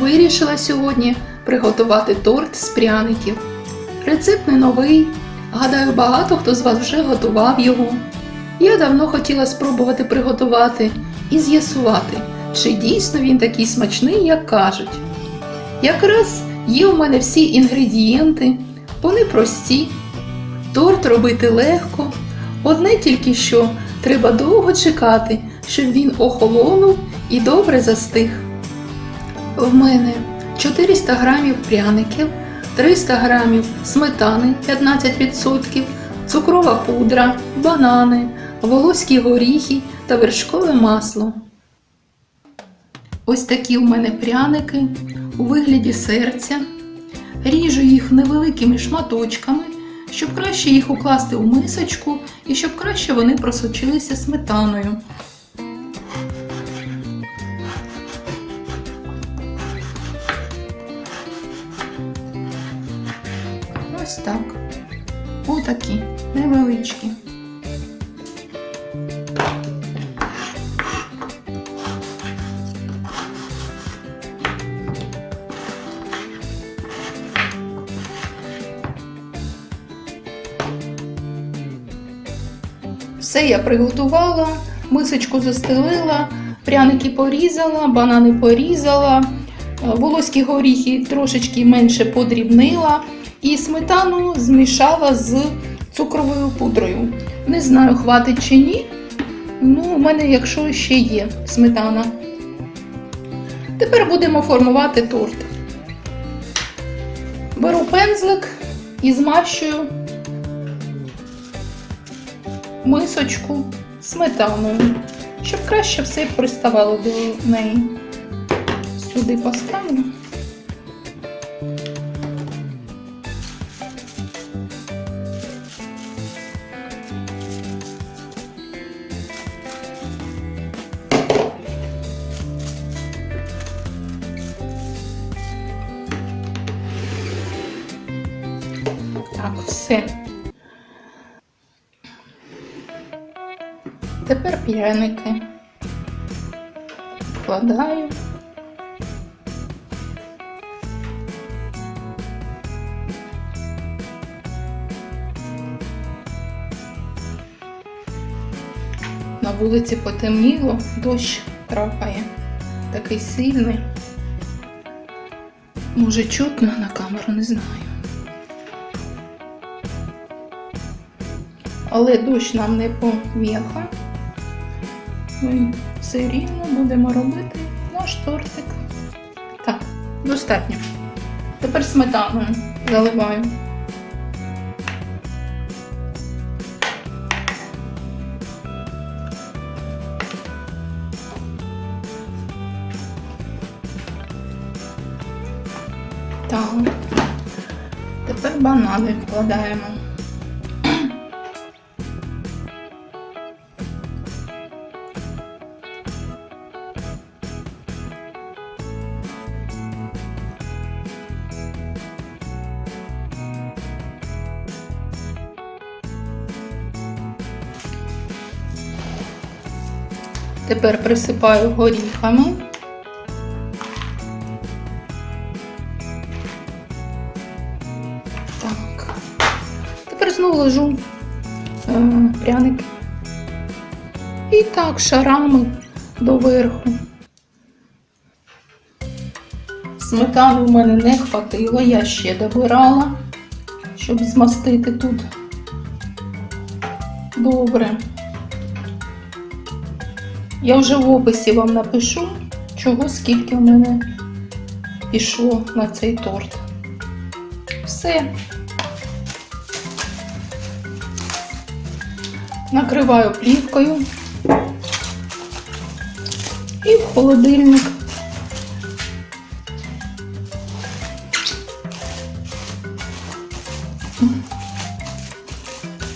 Вирішила сьогодні приготувати торт з пряників. Рецепт не новий. Гадаю, багато хто з вас вже готував його. Я давно хотіла спробувати приготувати і з'ясувати, чи дійсно він такий смачний, як кажуть. Якраз є у мене всі інгредієнти, вони прості. Торт робити легко. Одне тільки що треба довго чекати, щоб він охолонув і добре застиг. В мене 400 грамів пряників, 300 грамів сметани 15%, цукрова пудра, банани, волоські горіхи та вершкове масло. Ось такі в мене пряники у вигляді серця. Ріжу їх невеликими шматочками, щоб краще їх укласти у мисочку і щоб краще вони просочилися сметаною. Ось так. Отакі невеличкі. Все я приготувала, мисочку застелила, пряники порізала, банани порізала, волоські горіхи трошечки менше подрібнила і сметану змішала з цукровою пудрою. Не знаю, хватить чи ні. Ну, у мене, якщо ще є сметана. Тепер будемо формувати торт. Беру пензлик і змащую мисочку сметаною, щоб краще все приставало до неї. Сюди поставлю. Пряники вкладаю. На вулиці потемніло, дощ крапає. Такий сильний. Може чутно на камеру, не знаю. Але дощ нам не поміха. Ми все рівно будемо робити наш тортик. Так, достатньо. Тепер сметаною заливаю. Так. Тепер банани вкладаємо. Тепер присипаю горіхами. Так. Тепер знову ложу е, пряники. І так шарами доверху. Сметани в мене не хватило, я ще добирала, щоб змастити тут добре. Я вже в описі вам напишу, чого скільки в мене пішло на цей торт. Все. Накриваю плівкою і в холодильник.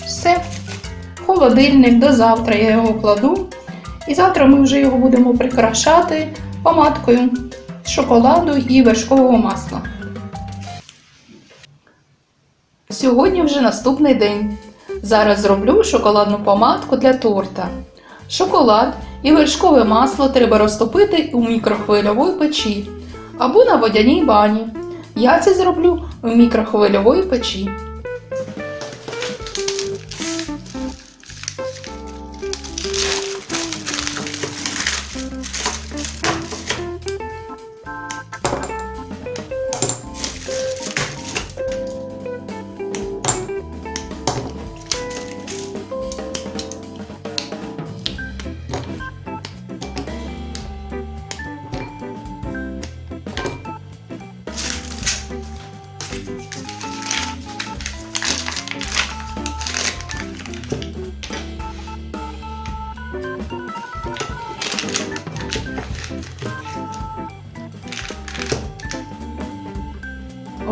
Все. В холодильник до завтра я його кладу. І завтра ми вже його будемо прикрашати помадкою з шоколаду і вершкового масла. Сьогодні вже наступний день. Зараз зроблю шоколадну помадку для торта. Шоколад і вершкове масло треба розтопити у мікрохвильовій печі. або на водяній бані. Я це зроблю в мікрохвильовій печі.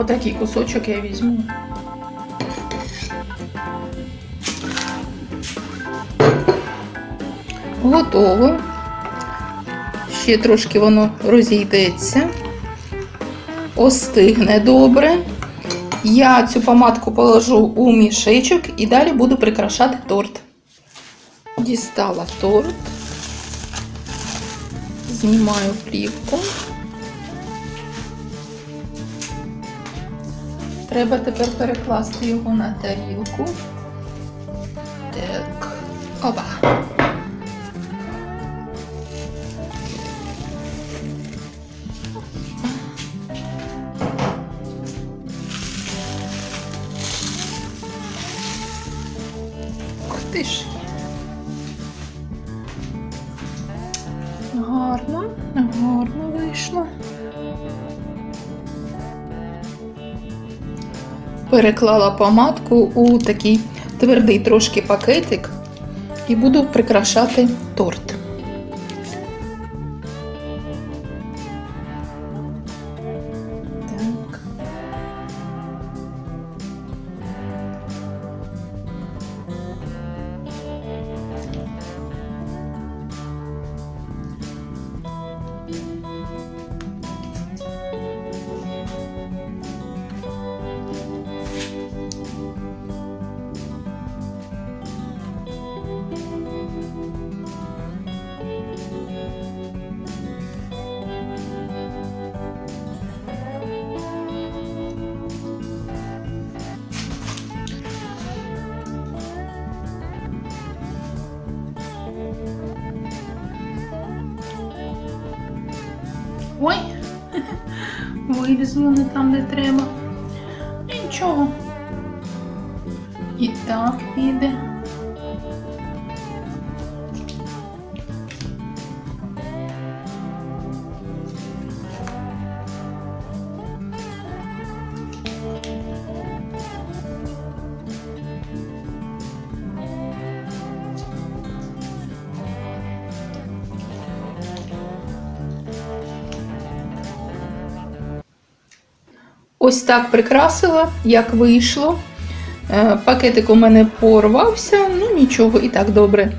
Отакий кусочок я візьму. Готово. Ще трошки воно розійдеться, остигне добре. Я цю помадку положу у мішечок і далі буду прикрашати торт. Дістала торт, знімаю плівку. Треба тепер перекласти його на тарілку. Так. Опа. Гарно, гарно вийшло. Переклала помадку у такий твердий трошки пакетик і буду прикрашати торт. Ой, Вилізли не там, де треба. Нічого. І так піде. Ось так прикрасила, як вийшло. Е, Пакетик у мене порвався, ну нічого, і так добре.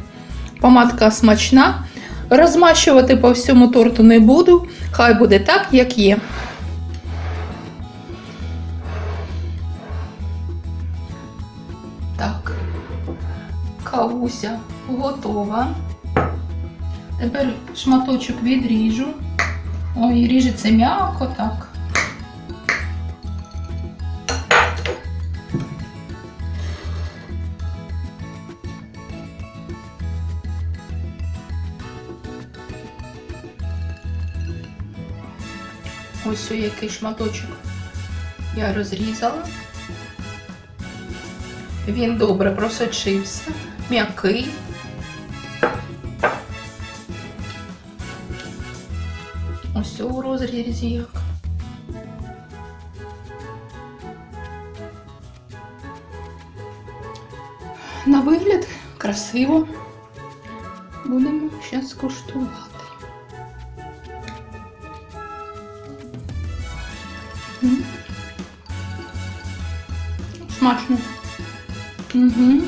Помадка смачна. Розмащувати по всьому торту не буду, хай буде так, як є. Так, кавуся готова. Тепер шматочок відріжу. Ой, ріжеться м'яко так. Ось який шматочок я розрізала. Він добре просочився, м'який. Ось у розрізі як. На вигляд красиво. Будемо зараз куштувати. Смачно. Угу.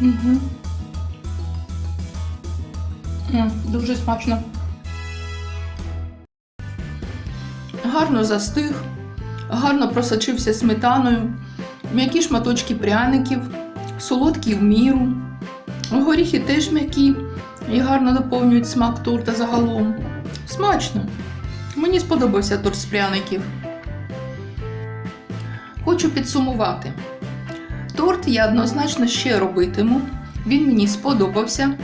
Угу. Дуже смачно. Гарно застиг, гарно просочився сметаною, м'які шматочки пряників, солодкі в міру. Горіхи теж м'які і гарно доповнюють смак торта загалом. Смачно. Мені сподобався торт з пряників. Хочу підсумувати. Торт я однозначно ще робитиму. Він мені сподобався.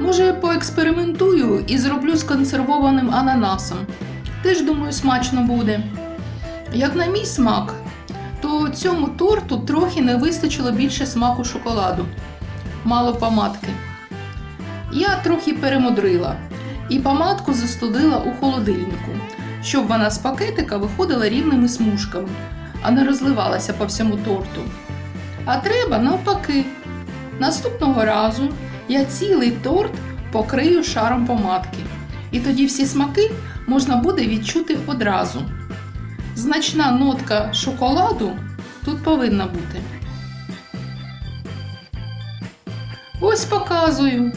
Може, поекспериментую і зроблю з консервованим ананасом. Теж думаю, смачно буде. Як на мій смак, то цьому торту трохи не вистачило більше смаку шоколаду. Мало помадки. Я трохи перемудрила і помадку застудила у холодильнику, щоб вона з пакетика виходила рівними смужками, а не розливалася по всьому торту. А треба навпаки. Наступного разу я цілий торт покрию шаром помадки, і тоді всі смаки можна буде відчути одразу. Значна нотка шоколаду тут повинна бути. Ось показую.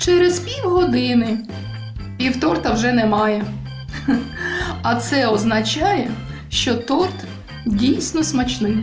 Через півгодини півторта вже немає. А це означає, що торт дійсно смачний.